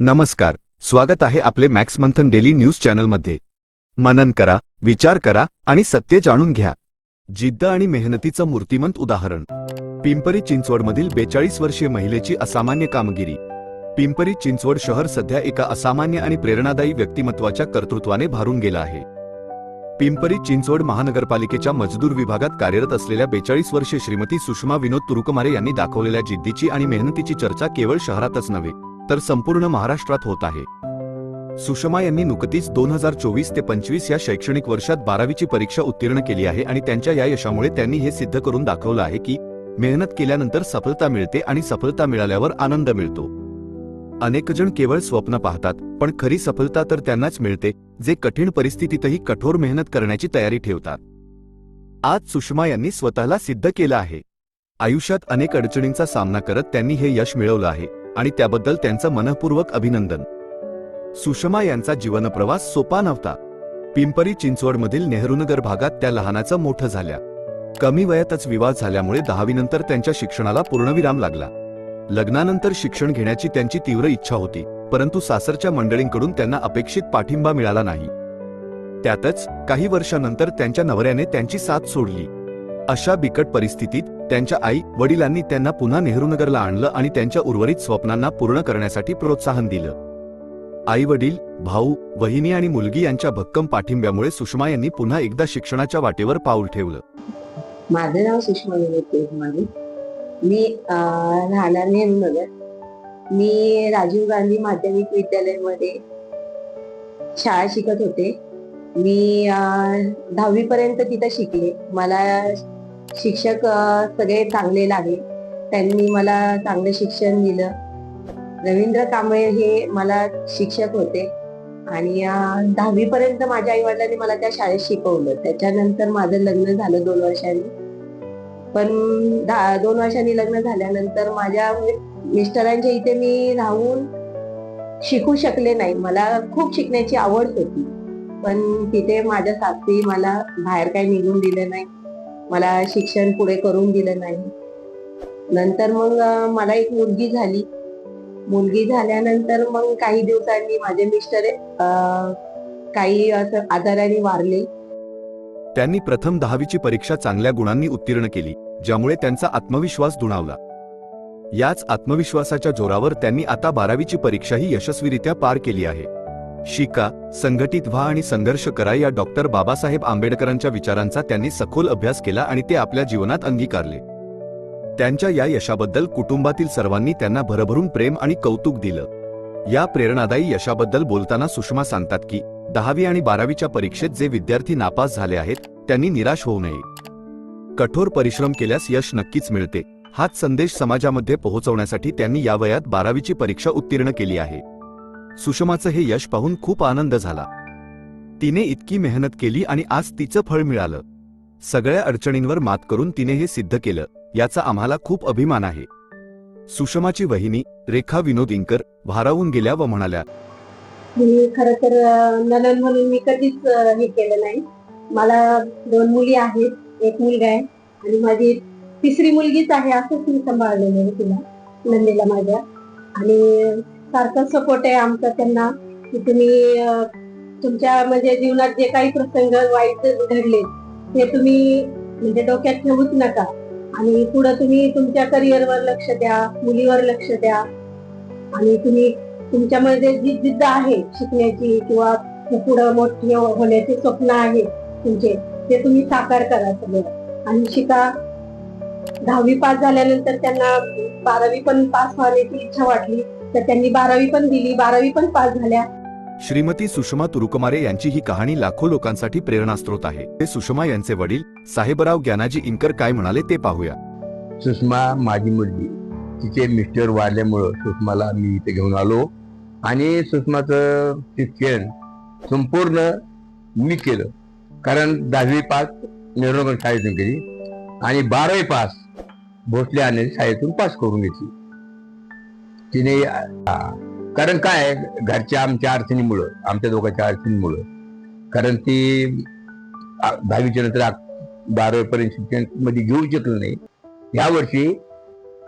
नमस्कार स्वागत आहे आपले मॅक्स मंथन डेली न्यूज चॅनलमध्ये. मनन करा विचार करा आणि सत्य जाणून घ्या. जिद्द आणि मेहनतीचं मूर्तिमंत उदाहरण. पिंपरी चिंचवडमधील बेचाळीस वर्षीय महिलेची असामान्य कामगिरी. पिंपरी चिंचवड शहर सध्या एका असामान्य आणि प्रेरणादायी व्यक्तिमत्वाच्या कर्तृत्वाने भारून गेलं आहे. पिंपरी चिंचवड महानगरपालिकेच्या मजदूर विभागात कार्यरत असलेल्या बेचाळीस वर्षीय श्रीमती सुषमा विनोद तुरुकमारे यांनी दाखवलेल्या जिद्दीची आणि मेहनतीची चर्चा केवळ शहरातच नव्हे तर संपूर्ण महाराष्ट्रात होत आहे. सुषमा यांनी नुकतीच दोन हजार चोवीस ते पंचवीस या शैक्षणिक वर्षात बारावीची परीक्षा उत्तीर्ण केली आहे आणि त्यांच्या या यशामुळे त्यांनी हे सिद्ध करून दाखवलं आहे की मेहनत केल्यानंतर सफलता मिळते आणि सफलता मिळाल्यावर आनंद मिळतो. अनेकजण केवळ स्वप्न पाहतात पण खरी सफलता तर त्यांनाच मिळते जे कठीण परिस्थितीतही कठोर मेहनत करण्याची तयारी ठेवतात. आज सुषमा यांनी स्वतःला सिद्ध केलं आहे. आयुष्यात अनेक अडचणींचा सामना करत त्यांनी हे यश मिळवलं आहे. आणि त्याबद्दल त्यांचं मनपूर्वक अभिनंदन. सुषमा यांचा जीवनप्रवास सोपा नव्हता. पिंपरी चिंचवडमधील नेहरूनगर भागात त्या लहानाचं मोठं झाल्या. कमी वयातच विवाह झाल्यामुळे दहावीनंतर त्यांच्या शिक्षणाला पूर्णविराम लागला. लग्नानंतर शिक्षण घेण्याची त्यांची तीव्र इच्छा होती परंतु सासरच्या मंडळींकडून त्यांना अपेक्षित पाठिंबा मिळाला नाही. त्यातच काही वर्षानंतर त्यांच्या नवऱ्याने त्यांची साथ सोडली. अशा बिकट परिस्थितीत त्यांच्या आई वडिलांनी त्यांना पुन्हा नेहरूनगरला आणलं आणि त्यांच्या उर्वरित स्वप्नांना पूर्ण करण्यासाठी प्रोत्साहन दिलं. आई वडील भाऊ वहिनी आणि मुलगी यांच्या भक्कम पाठिंब्यामुळे सुषमा यांनी पुन्हा एकदा शिक्षणाच्या वाटेवर पाऊल ठेवलं. माझं नाव सुषमा मी राहणार नेहरू नगर. मी राजीव गांधी माध्यमिक विद्यालयामध्ये शाळा शिकत होते. मी दहावीपर्यंत तिथं शिकले. मला शिक्षक सगळे चांगले लागले. त्यांनी मला चांगलं शिक्षण दिलं. रवींद्र कांबळे हे मला शिक्षक होते. आणि दहावीपर्यंत माझ्या आई वडिलांनी मला त्या शाळेत शिकवलं. त्याच्यानंतर माझं लग्न झालं दोन वर्षांनी. पण दोन वर्षांनी लग्न झाल्यानंतर माझ्या म्हणजे मिस्टरांच्या इथे मी राहून शिकू शकले नाही. मला खूप शिकण्याची आवड होती. पण तिथे माझ्या सासरी मला बाहेर काही निघून दिलं नाही. मला शिक्षण पुढे करून दिलं नाही. नंतर मग मला एक मुलगी झाली. मुलगी झाल्यानंतर मग काही दिवसांनी माझे मिस्टर काही असं आजाराने वारले. त्यांनी प्रथम दहावीची परीक्षा चांगल्या गुणांनी उत्तीर्ण केली ज्यामुळे त्यांचा आत्मविश्वास दुणावला. याच आत्मविश्वासाच्या जोरावर त्यांनी आता बारावीची परीक्षाही यशस्वीरित्या पार केली आहे. शिका संघटित व्हा आणि संघर्ष करा या डॉक्टर बाबासाहेब आंबेडकरांच्या विचारांचा त्यांनी सखोल अभ्यास केला आणि ते आपल्या जीवनात अंगीकारले. त्यांच्या या यशाबद्दल कुटुंबातील सर्वांनी त्यांना भरभरून प्रेम आणि कौतुक दिलं. या प्रेरणादायी यशाबद्दल बोलताना सुषमा सांगतात की दहावी आणि बारावीच्या परीक्षेत जे विद्यार्थी नापास झाले आहेत त्यांनी निराश होऊ नये. कठोर परिश्रम केल्यास यश नक्कीच मिळते. हाच संदेश समाजामध्ये पोहोचवण्यासाठी त्यांनी या वयात बारावीची परीक्षा उत्तीर्ण केली आहे. सुषमाचं हे यश पाहून खूप आनंद झाला. तिने इतकी मेहनत केली आणि आज तिचं फळ मिळालं. सगळ्या अडचणींवर मात करून तिने हे सिद्ध केलं याचा आम्हाला खूप अभिमान आहे. सुषमाची वहिनी रेखा विनोद इंकर भारावून गेल्या व म्हणाल्या मी खर तर नलन म्हणून मी कधीच हे केलं नाही. मला दोन मुली आहेत एक मुलगा आहे आणि माझी तिसरी मुलगीच आहे असंच मी सांभाळलेलं आहे तिला नंदीला माझ्या. आणि सारखा सपोर्ट आहे आमचा त्यांना की तुम्ही तुमच्या म्हणजे जीवनात जे काही प्रसंग वाईट घडले ते तुम्ही म्हणजे डोक्यात ठेवूच नका. आणि पुढे तुम्ही तुमच्या करिअरवर लक्ष द्या मुलीवर लक्ष द्या. आणि तुम्ही तुमच्यामध्ये जी जिद्द आहे शिकण्याची किंवा पुढे मोठे होण्याचे स्वप्न आहे तुमचे ते तुम्ही साकार करा सगळं. आणि शिका. दहावी पास झाल्यानंतर त्यांना बारावी पण पास होण्याची इच्छा वाटली. तर त्यांनी बारावी पण दिली बारावी पण पास झाल्या. श्रीमती सुषमा तुरुकमारे यांची ही कहाणी लाखो लोकांसाठी प्रेरणास्त्रोत आहे. ते सुषमा यांचे वडील साहेबराव ज्ञानाजी इंकर काय म्हणाले ते पाहूया. सुषमा माझी मुलगी. तिचे मिस्टर वारल्यामुळं सुषमाला मी इथे घेऊन आलो आणि सुषमाचं शिक्षण संपूर्ण मी केलं. कारण दहावी पास नेहरूनगर शाळेतून केली आणि बारावी पास भोसले आणि शाळेतून पास करून घेतली. तिने कारण काय आहे, घरच्या आमच्या अडचणीमुळं आमच्या दोघांच्या अडचणीमुळं. कारण ती दहावीच्या नंतर बारावी पर्यंत शिक्षणमध्ये घेऊ शकलं नाही. या वर्षी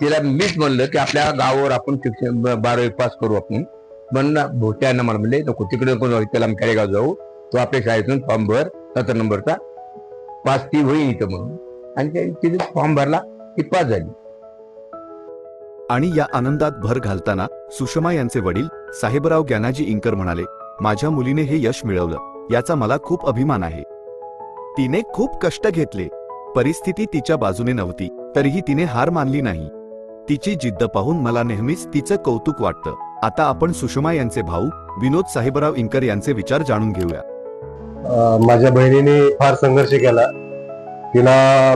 तिला मीच म्हणलं की आपल्या गावावर आपण शिक्षण बारावी पास करू आपण. पण भो- मला म्हणले नको तिकडे नको जाऊ? त्याला आम्ही खेडेगाव जाऊ. तो आपल्या शाळेतून फॉर्म भर सतरा नंबरचा. पास ती होईल इथं म्हणून. आणि तिथे फॉर्म भरला ती पास झाली. आणि या आनंदात भर घालताना सुषमा यांचे वडील साहेबराव ज्ञानाजी इंकर म्हणाले माझ्या मुलीने हे यश मिळवलं. याचा मला खूप अभिमान आहे. तिने खूप कष्ट घेतले. परिस्थिती तिच्या बाजूने नव्हती. तरीही तिने हार मानली नाही. तिची जिद्द पाहून मला नेहमीच तिचं कौतुक वाटतं. आता आपण सुषमा यांचे भाऊ विनोद साहेबराव इंकर यांचे विचार जाणून घेऊया. माझ्या बहिणीने फार संघर्ष केला. तिला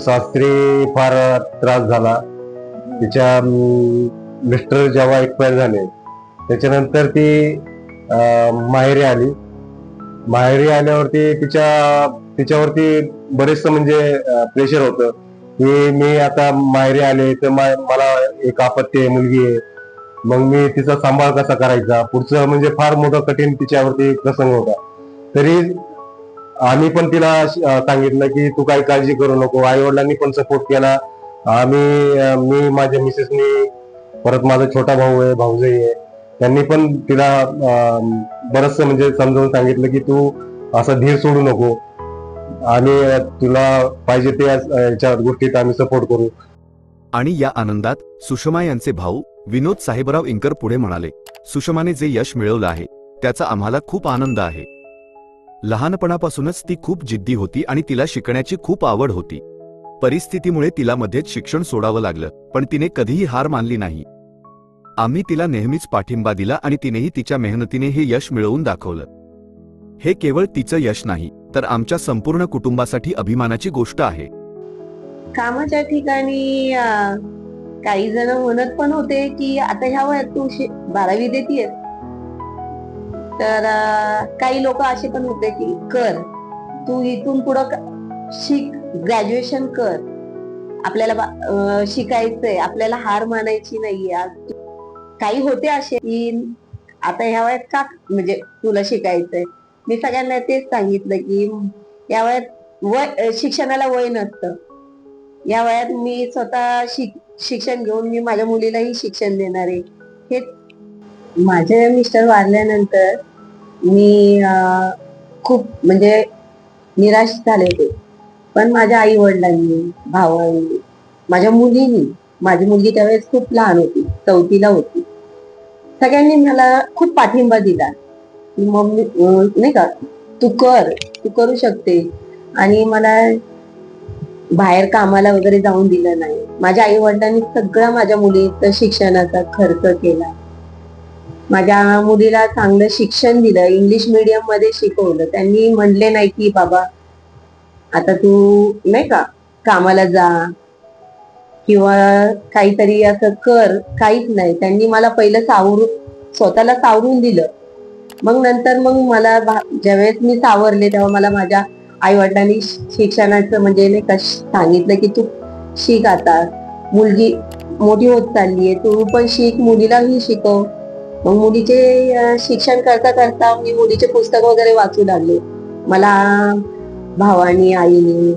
शास्त्री फार त्रास झाला. तिच्या मिस्टर जेव्हा एक्सपायर झाले त्याच्यानंतर ती माहेरी आली. माहेरी आल्यावरती तिच्या तिच्यावरती बरेचसं म्हणजे प्रेशर होतं. की मी आता माहेरी आले तर मा- मला एक आपत्ती आहे मुलगी आहे. मग मी तिचा सांभाळ कसा करायचा? पुढचं म्हणजे फार मोठं कठीण तिच्यावरती प्रसंग होता. तरी आम्ही पण तिला सांगितलं की तू काही काळजी करू नको. आई वडिलांनी पण सपोर्ट केला. आम्ही मी माझ्या मिसेसनी परत माझा छोटा भाऊ आहे भाऊजाई आहे. त्यांनी पण तिला बरचसं म्हणजे समजावून सांगितलं की तू असा धीर सोडू नको. आणि तुला पाहिजे ते याच्या गोष्टीत आम्ही सपोर्ट करू. आणि या आनंदात सुषमा यांचे भाऊ विनोद साहेबराव इंकर पुढे म्हणाले सुषमाने जे यश मिळवलं आहे त्याचा आम्हाला खूप आनंद आहे. लहानपणापासूनच ती खूप जिद्दी होती आणि तिला शिकण्याची खूप आवड होती. परिस्थितीमुळे तिला मध्येच शिक्षण सोडावं लागलं पण तिने कधीही हार मानली नाही. आम्ही तिला नेहमीच पाठिंबा दिला आणि तिनेही तिच्या मेहनतीने हे यश मिळवून दाखवलं. हे केवळ तिचं यश नाही तर आमच्या संपूर्ण कुटुंबासाठी अभिमानाची गोष्ट आहे. कामाच्या ठिकाणी काही जण म्हणत पण होते की आता ह्या वयात तू बारावी देतीये तर काही लोक असे पण होते की कर तू इथून पुढं शिक ग्रॅज्युएशन कर. आपल्याला शिकायचंय. आपल्याला हार मानायची नाहीये. आज काही होते असे की आता ह्या वयात का म्हणजे तुला शिकायचंय? मी सगळ्यांना तेच सांगितलं की या वयात वय शिक्षणाला वय नसतं. या वयात मी स्वतः शिक शिक्षण घेऊन मी माझ्या मुलीलाही शिक्षण देणार आहे. हे माझे मिस्टर वारल्यानंतर मी खूप म्हणजे निराश झाले होते. पण माझ्या आई वडिलांनी भावांनी माझ्या मुलीनी माझी मुलगी त्यावेळेस खूप लहान होती चौथीला होती. सगळ्यांनी मला खूप पाठिंबा दिला. मम्मी नाही का तू कर तू करू शकते. आणि मला बाहेर कामाला वगैरे जाऊन दिलं नाही. माझ्या आई वडिलांनी सगळा माझ्या मुलीचं शिक्षणाचा खर्च केला. माझ्या मुलीला चांगलं शिक्षण दिलं इंग्लिश मीडियममध्ये शिकवलं. त्यांनी म्हणले नाही की बाबा आता तू नाही का कामाला जा किंवा काहीतरी असं कर काहीच नाही. त्यांनी मला पहिलं सावरून स्वतःला सावरून दिलं. मग नंतर मग मला ज्यावेळेस मी सावरले तेव्हा मला माझ्या आई वडिलांनी शिक्षणाचं म्हणजे नाही का सांगितलं की तू शिक आता. मुलगी मोठी होत चाललीये तू पण शिक मुलीलाही शिकव. मग मुलीचे शिक्षण करता करता मी मुलीचे पुस्तक वगैरे वाचू लागले. मला भावानी आईनी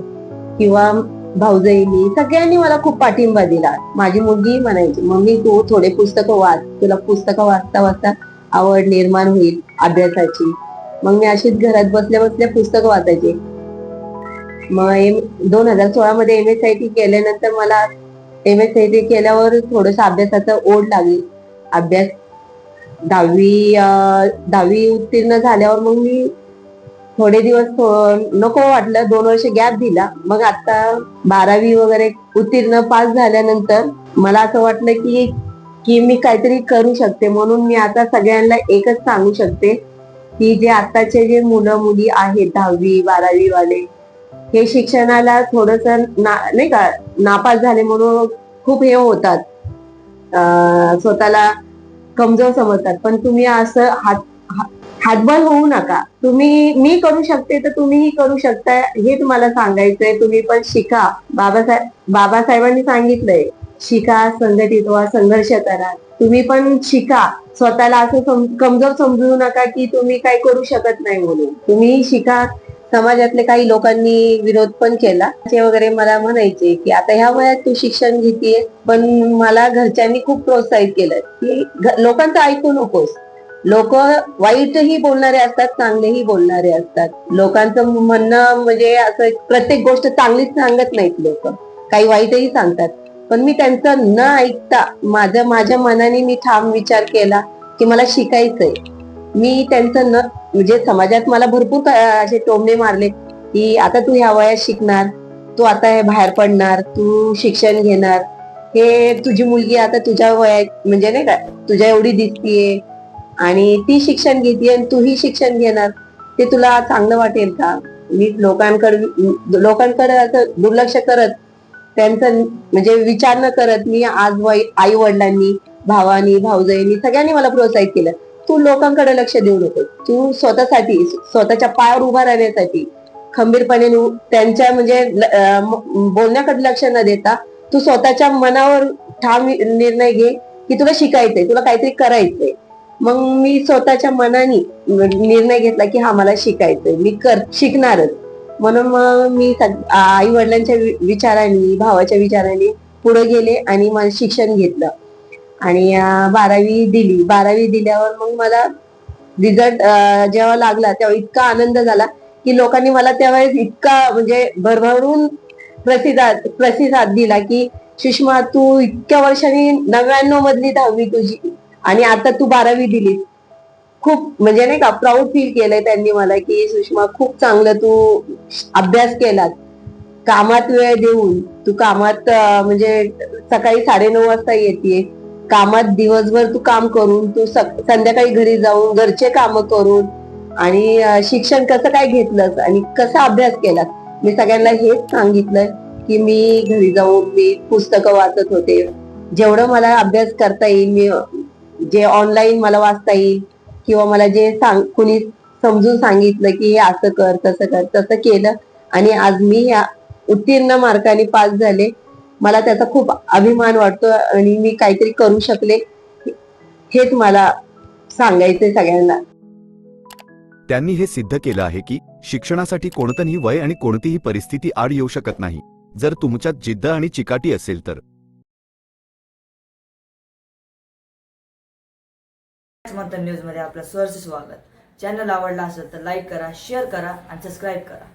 किंवा भाऊजाईनी सगळ्यांनी मला खूप पाठिंबा दिला. माझी मुलगी म्हणायची मम्मी तू थोडे पुस्तकं वाच. तुला पुस्तकं वाचता वाचता आवड निर्माण होईल अभ्यासाची. मग मी अशीच घरात बसल्या बसल्या पुस्तकं वाचायची. मग दोन हजार सोळा मध्ये एम एस आय टी केल्यानंतर मला एम एस आय टी केल्यावर थोडस अभ्यासाचा ओढ लागली. अभ्यास दहावी दहावी उत्तीर्ण झाल्यावर मग मी थोडे दिवस हो, नको वाटलं. दोन वर्ष गॅप दिला. मग आता बारावी वगैरे उत्तीर्ण पास झाल्यानंतर मला असं वाटलं की की मी काहीतरी करू शकते. म्हणून मी आता सगळ्यांना एकच सांगू शकते की जे आताचे जे मुलं मुली आहेत दहावी बारावी वाले हे शिक्षणाला थोडस नाही का नापास झाले म्हणून खूप हे होतात. स्वतःला कमजोर समजतात. पण तुम्ही असं हात हातबल होऊ नका. तुम्ही मी करू शकते तर तुम्हीही करू शकता. हे तुम्हाला सांगायचंय. तुम्ही पण शिका. बाबासाहेब बाबासाहेबांनी सांगितलंय शिका संघटित व्हा संघर्ष करा. तुम्ही पण शिका. स्वतःला असं कमजोर समजू नका की तुम्ही काय करू शकत नाही म्हणून. तुम्ही शिका. समाजातले काही लोकांनी विरोध पण केला. ते वगैरे मला म्हणायचे की आता ह्या वयात तू शिक्षण घेतीये पण मला घरच्यांनी खूप प्रोत्साहित केलं की लोकांचं ऐकू नकोस. लोक वाईटही बोलणारे असतात चांगलेही बोलणारे असतात. लोकांचं म्हणणं म्हणजे असं प्रत्येक गोष्ट चांगलीच सांगत नाहीत लोक. काही वाईटही सांगतात. पण मी त्यांचं न ऐकता माझं माझ्या मनाने मी ठाम विचार केला की मला शिकायचंय. मी त्यांचं न म्हणजे समाजात मला भरपूर असे टोमणे मारले की आता तू ह्या वयात शिकणार तू आता हे बाहेर पडणार तू शिक्षण घेणार. हे तुझी मुलगी आता तुझ्या वयात म्हणजे नाही का तुझ्या एवढी दिसतीये. आणि ती शिक्षण घेते आणि तूही शिक्षण घेणार. ते तुला चांगलं वाटेल का? मी लोकांकडे लोकांकडे असं दुर्लक्ष करत त्यांचं म्हणजे विचार न करत मी आज आई वडिलांनी भावानी भाऊजाईनी सगळ्यांनी मला प्रोत्साहित केलं. तू लोकांकडे लक्ष देऊ नको. तू स्वतःसाठी स्वतःच्या पायावर उभा राहण्यासाठी खंबीरपणे त्यांच्या म्हणजे बोलण्याकडे लक्ष न देता तू स्वतःच्या मनावर ठाम निर्णय घे की तुला शिकायचंय तुला काहीतरी करायचंय. मग मी स्वतःच्या मनाने निर्णय घेतला की हा मला शिकायचंय. मी कर शिकणारच. म्हणून मग मी आई वडिलांच्या विचारांनी भावाच्या विचारांनी पुढे गेले आणि मला शिक्षण घेतलं. आणि बारावी दिली. बारावी दिल्यावर मग मला रिझल्ट जेव्हा लागला तेव्हा इतका आनंद झाला की लोकांनी मला त्यावेळेस इतका म्हणजे भरभरून प्रतिसाद प्रतिसाद दिला की सुषमा तू इतक्या वर्षांनी नव्याण्णव मधली दहावी तुझी आणि आता तू बारावी दिली खूप म्हणजे नाही का प्राऊड फील केलंय त्यांनी मला की सुषमा खूप चांगलं तू अभ्यास केलात कामात वेळ देऊन तू कामात म्हणजे सकाळी साडेनऊ वाजता येते कामात दिवसभर तू काम करून तू संध्याकाळी घरी जाऊन घरचे काम करून आणि शिक्षण कसं काय घेतलंस आणि कसा अभ्यास केलास? मी सगळ्यांना हेच सांगितलं की मी घरी जाऊन मी पुस्तकं वाचत होते. जेवढं मला अभ्यास करता येईल मी जे ऑनलाईन मला वाचता येईल किंवा मला जे सांग कुणी समजून सांगितलं की हे असं कर तसं कर तसं केलं आणि आज मी या उत्तीर्ण मार्काने पास झाले मला त्याचा खूप अभिमान वाटतो आणि मी काहीतरी करू शकले हेच मला सांगायचंय सगळ्यांना. त्यांनी हे सिद्ध केलं आहे की शिक्षणासाठी कोणतंही वय आणि कोणतीही परिस्थिती आड येऊ शकत नाही. जर तुमच्यात जिद्द आणि चिकाटी असेल तर. मंथन न्यूजमध्ये आपलं सहर्ष स्वागत. चॅनल आवडला असेल तर लाईक करा शेअर करा आणि सबस्क्राईब करा.